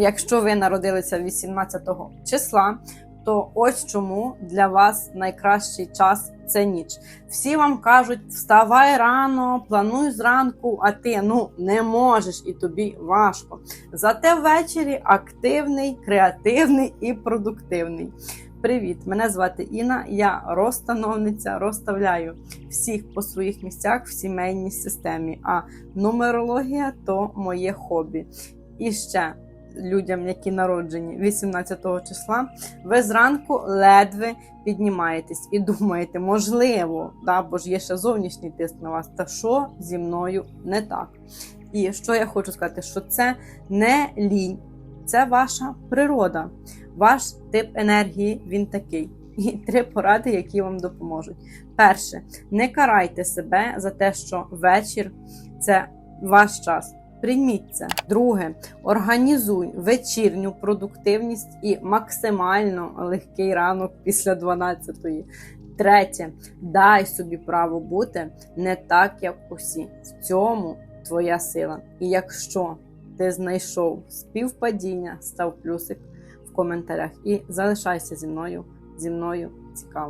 Якщо ви народилися 18 числа, то ось чому для вас найкращий час це ніч. Всі вам кажуть, вставай рано, плануй зранку, а ти ну не можеш і тобі важко. Зате ввечері активний, креативний і продуктивний. Привіт! Мене звати Інна, я розстановниця, розставляю всіх по своїх місцях в сімейній системі. А нумерологія то моє хобі. І ще людям, які народжені 18 числа, ви зранку ледве піднімаєтесь і думаєте, можливо, да, бо ж є ще зовнішній тиск на вас, та що зі мною не так. І що я хочу сказати, що це не лінь, це ваша природа, ваш тип енергії він такий. І три поради, які вам допоможуть. Перше, не карайте себе за те, що вечір це ваш час. Прийміть це. Друге, організуй вечірню продуктивність і максимально легкий ранок після 12-ї. Третє, дай собі право бути не так, як усі. В цьому твоя сила. І якщо ти знайшов співпадіння, став плюсик в коментарях і залишайся зі мною. Зі мною цікаво.